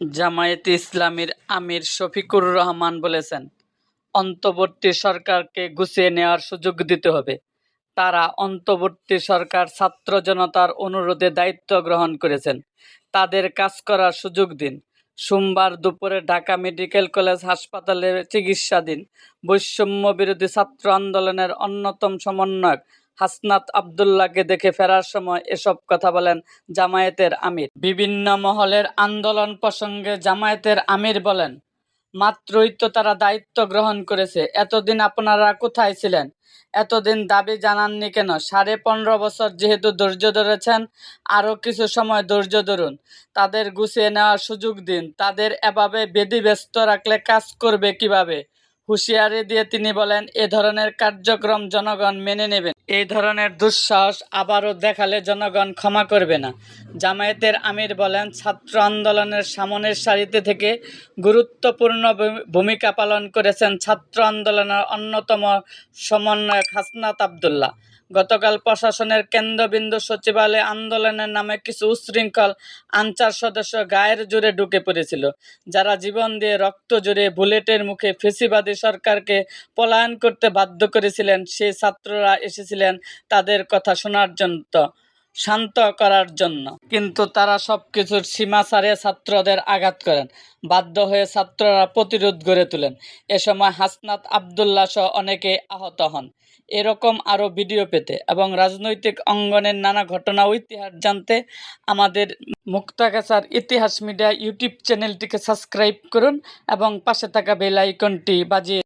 জামায়াতে ইসলামীর আমির শফিকুর রহমান বলেছেন, অন্তর্বর্তী সরকারকে গুছিয়ে নেওয়ার সুযোগ দিতে হবে। তারা অন্তর্বর্তী সরকার ছাত্র জনতার অনুরোধে দায়িত্ব গ্রহণ করেছেন। তাদের কাজ করার সুযোগ দিন। সোমবার দুপুরে ঢাকা মেডিকেল কলেজ হাসপাতালে চিকিৎসাধীন বৈষম্য বিরোধী ছাত্র আন্দোলনের অন্যতম সমন্বয়ক হাসনাত আবদুল্লাহকে দেখে ফেরার সময় এসব কথা বলেন জামায়াতের আমির। বিভিন্ন মহলের আন্দোলন প্রসঙ্গে জামায়াতের আমির বলেন, মাত্রই তো তারা দায়িত্ব গ্রহণ করেছে, এতদিন আপনারা কোথায় ছিলেন? এতদিন দাবি জানাননি কেন? সাড়ে পনেরো বছর যেহেতু ধৈর্য ধরেছেন আরও কিছু সময় ধৈর্য ধরুন। তাদের গুছিয়ে নেওয়ার সুযোগ দিন। তাদের এভাবে বেদিব্যস্ত রাখলে কাজ করবে কীভাবে? হুঁশিয়ারি দিয়ে তিনি বলেন, এ ধরনের কার্যক্রম জনগণ মেনে নেবেন এই ধরনের দুঃসাহস আবারও দেখালে জনগণ ক্ষমা করবে না। জামায়াতের আমির বলেন, ছাত্র আন্দোলনের সামনের সারিতে থেকে গুরুত্বপূর্ণ ভূমি- ভূমিকা পালন করেছেন ছাত্র আন্দোলনের অন্যতম সমন্বয়ক হাসনাত আবদুল্লাহ। গতকাল প্রশাসনের কেন্দ্রবিন্দু সচিবালয়ে আন্দোলনের নামে কিছু উশৃঙ্খল আনচার সদস্য গায়ের জুড়ে ঢুকে পড়েছিল, যারা জীবন দিয়ে রক্ত জুড়ে বুলেটের মুখে ফেসিবাদী সরকারকে পলায়ন করতে বাধ্য করেছিলেন সেই ছাত্ররা এসেছিলেন তাদের কথা শোনার জন্য। শান্ত করার জন্য। কিন্তু তারা সব কিছুর সীমা ছাড়িয়ে ছাত্রদের আঘাত করেন। বাধ্য হয়ে ছাত্ররা প্রতিরোধ গড়ে তোলেন। এ সময় হাসনাত আবদুল্লাহ সহ অনেকে আহত হন। এরকম আরও ভিডিও পেতে এবং রাজনৈতিক অঙ্গনের নানা ঘটনা ইতিহাস জানতে আমাদের মুক্তাগাছার ইতিহাস মিডিয়া ইউটিউব চ্যানেলটিকে সাবস্ক্রাইব করুন এবং পাশে থাকা বেল আইকনটি বাজিয়ে